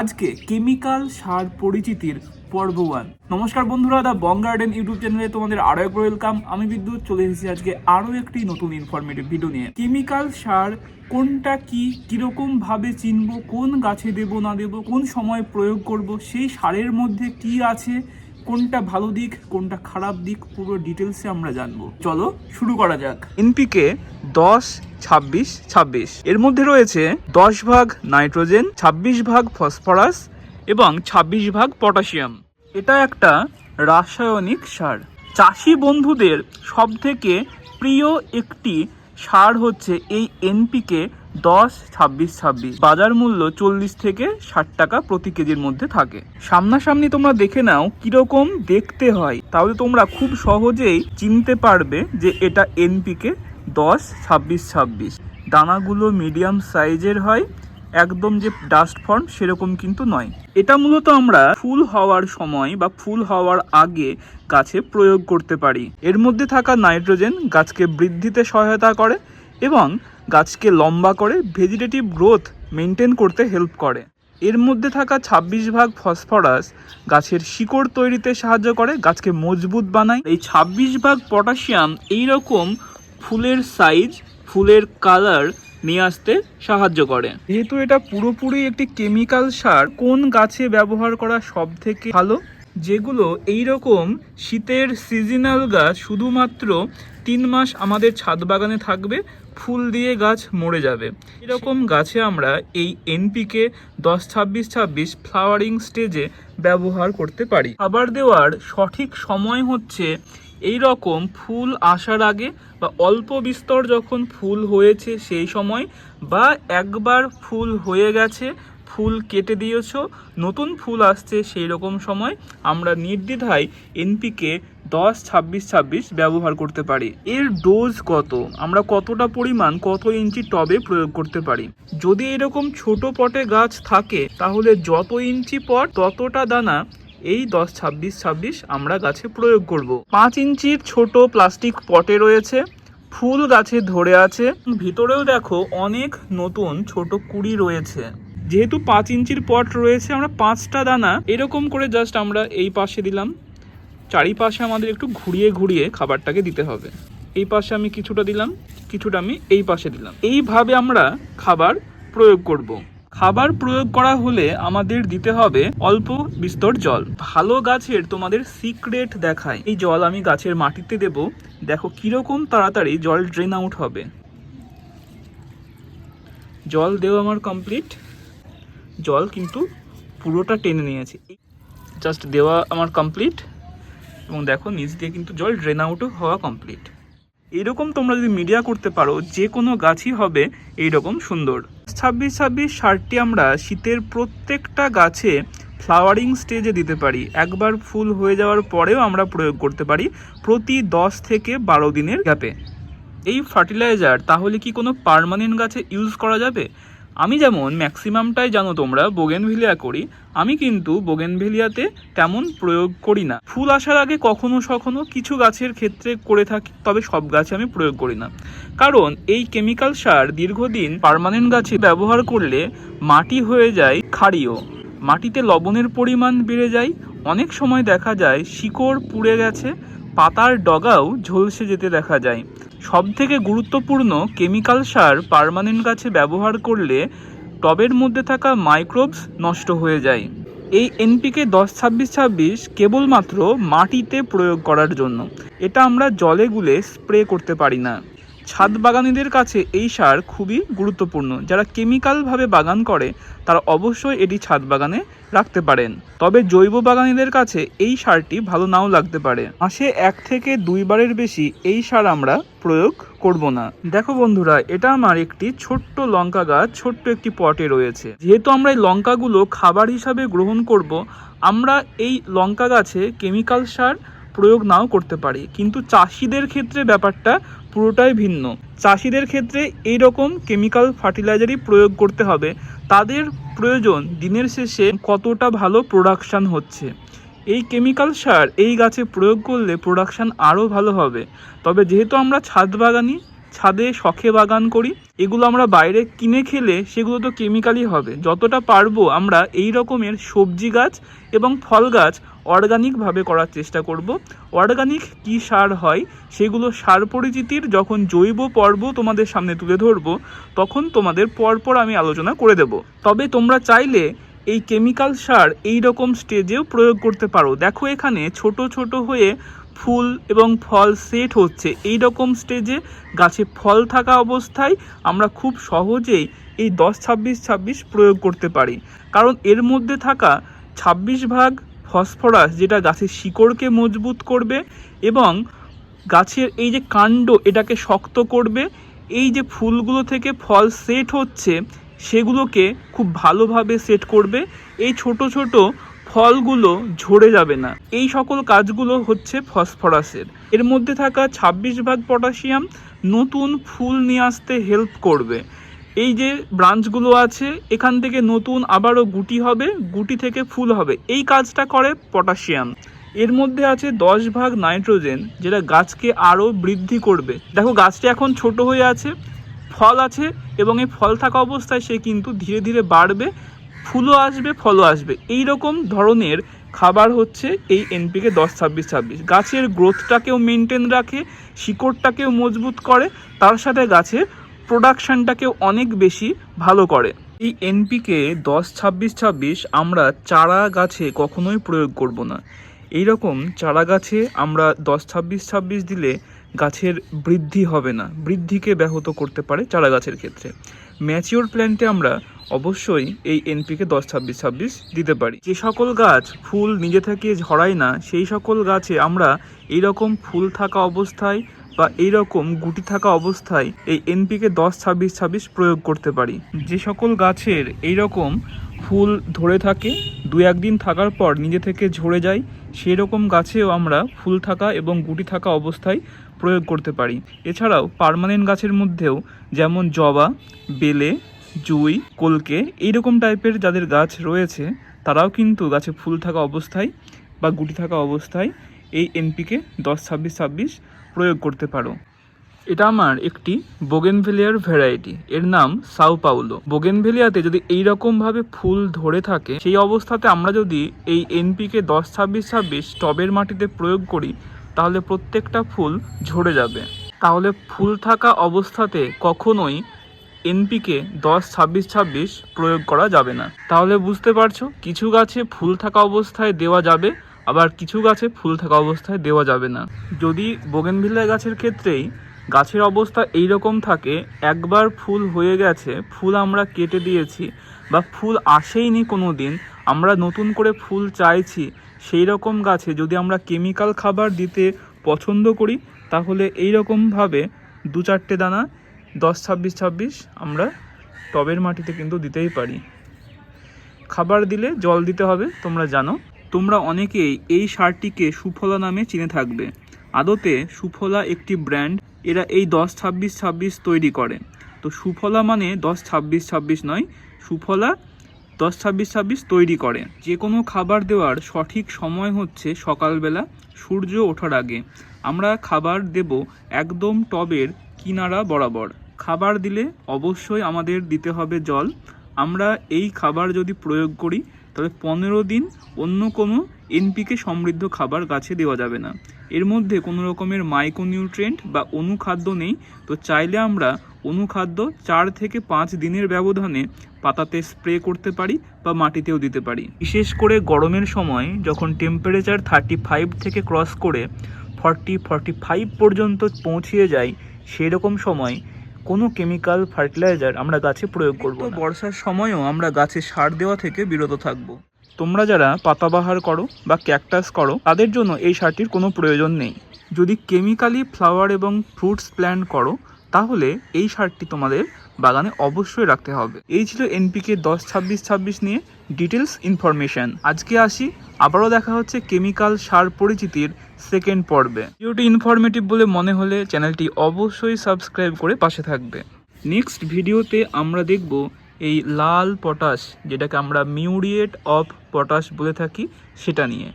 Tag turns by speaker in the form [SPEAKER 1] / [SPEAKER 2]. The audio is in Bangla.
[SPEAKER 1] আজকে কেমিক্যাল সার পরিচিতির পর্ব ওয়ান নমস্কার বন্ধুরা দা বং গার্ডেন ইউটিউব চ্যানেলে তোমাদের আরও একবার ওয়েলকাম আমি বিদ্যুৎ, চলে এসেছি আজকে আরও একটি নতুন ইনফরমেটিভ ভিডিও নিয়ে। কেমিক্যাল সার কোনটা কি, কীরকম ভাবে চিনব, কোন গাছে দেব, না দেব, কোন সময় প্রয়োগ করব, সেই সারের মধ্যে কি আছে কোনটা ভালো দিক, কোনটা খারাপ দিক, পুরো ডিটেলসে আমরা জানব। চলো, শুরু করা যাক। এনপিকে দশ, ছাব্বিশ ছাব্বিশ। এর মধ্যে রয়েছে দশ ভাগ নাইট্রোজেন, ছাব্বিশ ভাগ ফসফরাস এবং ছাব্বিশ ভাগ পটাশিয়াম। এটা একটা রাসায়নিক সার। চাষি বন্ধুদের সব থেকে প্রিয় একটি সার হচ্ছে এই এনপিকে দশ, ছাব্বিশ ছাব্বিশ। বাজার মূল্য চল্লিশ থেকে ষাট টাকা প্রতি কেজির মধ্যে থাকে। সামনাসামনি তোমরা দেখে নাও কীরকম দেখতে হয়। তাহলে তোমরা খুব সহজেই চিনতে পারবে যে এটা এনপিকে দশ, ছাব্বিশ ছাব্বিশ। দানাগুলো মিডিয়াম সাইজের হয় একদম যে ডাস্ট ফর্ম সেরকম কিন্তু নয়। এটা মূলত আমরা ফুল হওয়ার সময় বা ফুল হওয়ার আগে গাছে প্রয়োগ করতে পারি। এর মধ্যে থাকা নাইট্রোজেন গাছকে বৃদ্ধিতে সহায়তা করে এবং গাছকে লম্বা করে ভেজিটেটিভ গ্রোথ মেনটেন করতে হেল্প করে। এর মধ্যে থাকা ২৬ ভাগ ফসফরাস গাছের শিকড় তৈরিতে সাহায্য করে, গাছকে মজবুত বানায়। এই ২৬ ভাগ পটাশিয়াম এই রকম ফুলের সাইজ ফুলের কালার নিয়ে আসতে সাহায্য করে। যেহেতু এটা পুরোপুরি একটি কেমিক্যাল সার, কোন গাছে ব্যবহার করা সব থেকে ভালো? যেগুলো এই রকম শীতের সিজনাল গাছ, শুধুমাত্র তিন মাস আমাদের ছাদ বাগানে থাকবে, ফুল দিয়ে গাছ মরে যাবে। এরকম গাছে আমরা এই এনপিকে দশ ছাব্বিশ ছাব্বিশ ফ্লাওয়ারিং স্টেজে ব্যবহার করতে পারি। খাবার দেওয়ার সঠিক সময় হচ্ছে এই রকম ফুল আসার আগে বা অল্প বিস্তর যখন ফুল হয়েছে সেই সময় বা একবার ফুল হয়ে গেছে, ফুল কেটে দিয়েছ, নতুন ফুল আসছে সেই রকম সময় আমরা নির্দ্বিধায় এনপিকে দশ, ছাব্বিশ ছাব্বিশ ব্যবহার করতে পারি। এর ডোজ কত? আমরা কতটা পরিমাণ কত ইঞ্চি টবে প্রয়োগ করতে পারি? যদি এরকম ছোট পটে গাছ থাকে, তাহলে যত ইঞ্চি পট ততটা দানা এই দশ, ছাব্বিশ ছাব্বিশ আমরা গাছে প্রয়োগ করব। পাঁচ ইঞ্চির ছোট প্লাস্টিক পটে রয়েছে, ফুল গাছে ধরে আছে। ভিতরেও দেখো অনেক নতুন ছোট কুড়ি রয়েছে। যেহেতু পাঁচ ইঞ্চির পট রয়েছে, আমরা পাঁচটা দানা এরকম করে জাস্ট আমরা এই পাশে দিলাম। চারিপাশে আমাদের একটু ঘুরিয়ে ঘুরিয়ে খাবারটাকে দিতে হবে। এই পাশে আমি কিছুটা দিলাম, কিছুটা আমি এই পাশে দিলাম। এইভাবে আমরা খাবার প্রয়োগ করব। খাবার প্রয়োগ করা হলে আমাদের দিতে হবে অল্প বিস্তর জল। ভালো গাছের তোমাদের সিক্রেট দেখায়। এই জল আমি গাছের মাটিতে দেব। দেখো কীরকম তাড়াতাড়ি জল ড্রেন আউট হবে। জল দেওয়া আমার কমপ্লিট জল কিন্তু পুরোটা টেনে নিয়েছে। জাস্ট দেওয়া আমার কমপ্লিট এবং দেখো নিচ দিয়ে কিন্তু জল ড্রেন আউটও হওয়া কমপ্লিট এরকম তোমরা যদি মিডিয়া করতে পারো, যে কোনো গাছই হবে এইরকম সুন্দর। ছাব্বিশ ছাব্বিশ সারটি আমরা শীতের প্রত্যেকটা গাছে ফ্লাওয়ারিং স্টেজে দিতে পারি। একবার ফুল হয়ে যাওয়ার পরেও আমরা প্রয়োগ করতে পারি প্রতি দশ থেকে বারো দিনের গ্যাপে এই ফার্টিলাইজার তাহলে কি কোনো পার্মানেন্ট গাছে ইউজ করা যাবে? আমি যেমন ম্যাক্সিমামটাই জানো তোমরা বোগেনভিলিয়া করি, আমি কিন্তু বোগেনভিলিয়াতে তেমন প্রয়োগ করি না। ফুল আসার আগে কখনো সখনো কিছু গাছের ক্ষেত্রে করে থাকি, তবে সব গাছে আমি প্রয়োগ করি না। কারণ এই কেমিক্যাল সার দীর্ঘদিন পার্মানেন্ট গাছে ব্যবহার করলে মাটি হয়ে যায় ক্ষারীয়। মাটিতে লবণের পরিমাণ বেড়ে যায়, অনেক সময় দেখা যায় শিকড় পুড়ে গেছে, পাতার ডগাও ঝলসে যেতে দেখা যায়। সব থেকে গুরুত্বপূর্ণ কেমিক্যাল সার পার্মানেন্ট গাছে ব্যবহার করলে টবের মধ্যে থাকা মাইক্রোবস নষ্ট হয়ে যায়। এই এনপিকে দশ, ছাব্বিশ ছাব্বিশ কেবলমাত্র মাটিতে প্রয়োগ করার জন্য। এটা আমরা জলে গুলে স্প্রে করতে পারি না। ছাদ বাগানীদের কাছে এই সার খুবই গুরুত্বপূর্ণ। যারা কেমিক্যালভাবে বাগান করে, তারা অবশ্যই এটি ছাদ বাগানে রাখতে পারেন। তবে জৈব বাগানীদের কাছে এই সারটি ভালো নাও লাগতে পারে। মাসে এক থেকে দুইবারের বেশি এই সার আমরা প্রয়োগ করব না। দেখো বন্ধুরা, এটা আমার একটি ছোট্ট লঙ্কা গাছ, ছোট্ট একটি পটে রয়েছে। যেহেতু আমরা এই লঙ্কাগুলো খাবার হিসাবে গ্রহণ করব, আমরা এই লঙ্কা গাছে কেমিক্যাল সার প্রয়োগ নাও করতে পারি। কিন্তু চাষিদের ক্ষেত্রে ব্যাপারটা পুরোটাই ভিন্ন। চাষিদের ক্ষেত্রে এই রকম কেমিক্যাল ফার্টিলাইজারই প্রয়োগ করতে হবে। তাদের প্রয়োজন দিনের শেষে কতটা ভালো প্রোডাকশান হচ্ছে। এই কেমিক্যাল সার এই গাছে প্রয়োগ করলে প্রোডাকশান আরও ভালো হবে। তবে যেহেতু আমরা ছাদ বাগানি ছাদে শখে বাগান করি। এগুলো আমরা বাইরে কিনে খেলে সেগুলো তো কেমিক্যালই হবে। যতটা পারব আমরা এই রকমের সবজি গাছ এবং ফল গাছ অর্গানিকভাবে করার চেষ্টা করব। অর্গানিক কী সার হয় সেগুলো সার পরিচিতির যখন জৈব পর্ব তোমাদের সামনে তুলে ধরবো, তখন তোমাদের পরপর আমি আলোচনা করে দেব। তবে তোমরা চাইলে এই কেমিক্যাল সার এই রকম স্টেজেও প্রয়োগ করতে পারো। দেখো এখানে ছোট ছোট হয়ে ফুল এবং ফল সেট হচ্ছে। এই রকম স্টেজে গাছে ফল থাকা অবস্থায় আমরা খুব সহজেই এই দশ, ছাব্বিশ ছাব্বিশ প্রয়োগ করতে পারি। কারণ এর মধ্যে থাকা ছাব্বিশ ভাগ ফসফরাস যেটা গাছের শিকড়কে মজবুত করবে এবং গাছের এই যে কাণ্ড এটাকে শক্ত করবে, এই যে ফুলগুলো থেকে ফল সেট হচ্ছে, সেগুলোকে খুব ভালোভাবে সেট করবে। এই ছোট ছোট ফলগুলো ঝরে যাবে না। এই সকল কাজগুলো হচ্ছে ফসফরাসের। এর মধ্যে থাকা ছাব্বিশ ভাগ পটাশিয়াম নতুন ফুল নিয়ে আসতে হেল্প করবে। এই যে ব্রাঞ্চগুলো আছে, এখান থেকে নতুন আবারও গুটি হবে, গুটি থেকে ফুল হবে। এই কাজটা করে পটাশিয়াম। এর মধ্যে আছে দশ ভাগ নাইট্রোজেন, যেটা গাছকে আরও বৃদ্ধি করবে। দেখো, গাছটা এখন ছোট হয়ে আছে, ফল আছে এবং এই ফল থাকা অবস্থায় সে কিন্তু ধীরে ধীরে বাড়বে। ফুলও আসবে, ফলও আসবে। এই রকম ধরনের খাবার হচ্ছে এই এনপিকে দশ, ছাব্বিশ ছাব্বিশ। গাছের গ্রোথটাকেও মেনটেন রাখে, শিকড়টাকেও মজবুত করে, তার সাথে গাছের প্রোডাকশানটাকেও অনেক বেশি ভালো করে। এই এনপিকে দশ, ছাব্বিশ ছাব্বিশ আমরা চারা গাছে কখনোই প্রয়োগ করব না। এই রকম চারা গাছে আমরা দশ, ছাব্বিশ ছাব্বিশ দিলে গাছের বৃদ্ধি হবে না। বৃদ্ধিকে ব্যাহত করতে পারে চারা গাছের ক্ষেত্রে। ম্যাচিওর প্ল্যান্টে আমরা অবশ্যই এই এনপিকে দশ, ছাব্বিশ ছাব্বিশ দিতে পারি। যে সকল গাছ ফুল নিজে থেকে ঝরায় না, সেই সকল গাছে আমরা এই রকম ফুল থাকা অবস্থায় বা এই রকম গুটি থাকা অবস্থায় এই এনপিকে দশ, ছাব্বিশ ছাব্বিশ প্রয়োগ করতে পারি। যে সকল গাছের এই রকম ফুল ধরে থাকে, দু একদিন থাকার পর নিজে থেকে ঝরে যায় সেই রকম গাছেও আমরা ফুল থাকা এবং গুটি থাকা অবস্থায় প্রয়োগ করতে পারি। এছাড়াও পার্মানেন্ট গাছের মধ্যেও যেমন জবা, বেলে জুই, কলকে এইরকম টাইপের যাদের গাছ রয়েছে, তারাও কিন্তু গাছে ফুল থাকা অবস্থায় বা গুটি থাকা অবস্থায় এই এনপিকে দশ ছাব্বিশ ছাব্বিশ প্রয়োগ করতে পারো। এটা আমার একটি বোগেনভেলিয়ার ভ্যারাইটি এর নাম সাউ পাউলো বোগেনভেলিয়াতে যদি এই ফুল ধরে থাকে, সেই অবস্থাতে আমরা যদি এই এনপিকে দশ ছাব্বিশ ছাব্বিশ টবের মাটিতে প্রয়োগ করি, তাহলে প্রত্যেকটা ফুল ঝরে যাবে। তাহলে ফুল থাকা অবস্থাতে কখনোই এনপিকে দশ, ছাব্বিশ ছাব্বিশ প্রয়োগ করা যাবে না। তাহলে বুঝতে পারছ? কিছু গাছে ফুল থাকা অবস্থায় দেওয়া যাবে, আবার কিছু গাছে ফুল থাকা অবস্থায় দেওয়া যাবে না। যদি বোগেনভিল্লা গাছের ক্ষেত্রেই গাছের অবস্থা এই রকম থাকে, একবার ফুল হয়ে গেছে, ফুল আমরা কেটে দিয়েছি বা ফুল আসেইনি কোনো দিন আমরা নতুন করে ফুল চাইছি সেই রকম গাছে যদি আমরা কেমিক্যাল খাবার দিতে পছন্দ করি, তাহলে এই রকমভাবে দু চারটে দানা দশ, ছাব্বিশ ছাব্বিশ আমরা টবের মাটিতে কিন্তু দিতেই পারি। খাবার দিলে জল দিতে হবে, তোমরা জানো। তোমরা অনেকেই এই সারটিকে সুফলা নামে চিনে থাকবে। আদতে সুফলা একটি ব্র্যান্ড, এরা এই দশ, ছাব্বিশ ছাব্বিশ তৈরি করে। তো সুফলা মানে দশ, ছাব্বিশ ছাব্বিশ নয়, সুফলা দশ, ছাব্বিশ ছাব্বিশ তৈরি করে। যে কোনো খাবার দেওয়ার সঠিক সময় হচ্ছে সকালবেলা, সূর্য ওঠার আগে। আমরা খাবার দেব একদম টবের কিনারা বরাবর। খাবার দিলে অবশ্যই আমাদের দিতে হবে জল। আমরা এই খাবার যদি প্রয়োগ করি তবে পনেরো দিন অন্য কোনো এনপিকে সমৃদ্ধ খাবার গাছে দেওয়া যাবে না। এর মধ্যে কোনো রকমের মাইক্রোনিউট্রিয়েন্ট বা অনুখাদ্য নেই। তো চাইলে আমরা অনুখাদ্য চার থেকে পাঁচ দিনের ব্যবধানে পাতাতে স্প্রে করতে পারি বা মাটিতেও দিতে পারি। বিশেষ করে গরমের সময় যখন টেম্পারেচার থার্টি ফাইভ থেকে ক্রস করে ফর্টি ফর্টি ফাইভ পর্যন্ত পৌঁছিয়ে যায়, সেরকম সময় কোনো কেমিক্যাল ফার্টিলাইজার আমরা গাছে প্রয়োগ করব না। বর্ষার সময়ও আমরা গাছে সার দেওয়া থেকে বিরত থাকব। তোমরা যারা পাতাবাহার করো বা ক্যাকটাস করো তাদের জন্য এই সারটির কোনো প্রয়োজন নেই। যদি কেমিক্যালি ফ্লাওয়ার এবং ফ্রুটস প্ল্যান্ট করো তাহলে এই সারটি তোমাদের বাগানে অবশ্যই রাখতে হবে। এই ছিল এনপিকে দশ, ছাব্বিশ ছাব্বিশ নিয়ে ডিটেলস ইনফরমেশন আজকে আসি, আবারও দেখা হচ্ছে কেমিক্যাল সার পরিচিতির সেকেন্ড পর্বে। ভিডিওটি ইনফরমেটিভ বলে মনে হলে চ্যানেলটি অবশ্যই সাবস্ক্রাইব করে পাশে থাকবে। নেক্সট ভিডিওতে আমরা দেখব এই লাল পটাশ, যেটাকে আমরা মিউরিয়েট অফ পটাশ বলে থাকি, সেটা নিয়ে।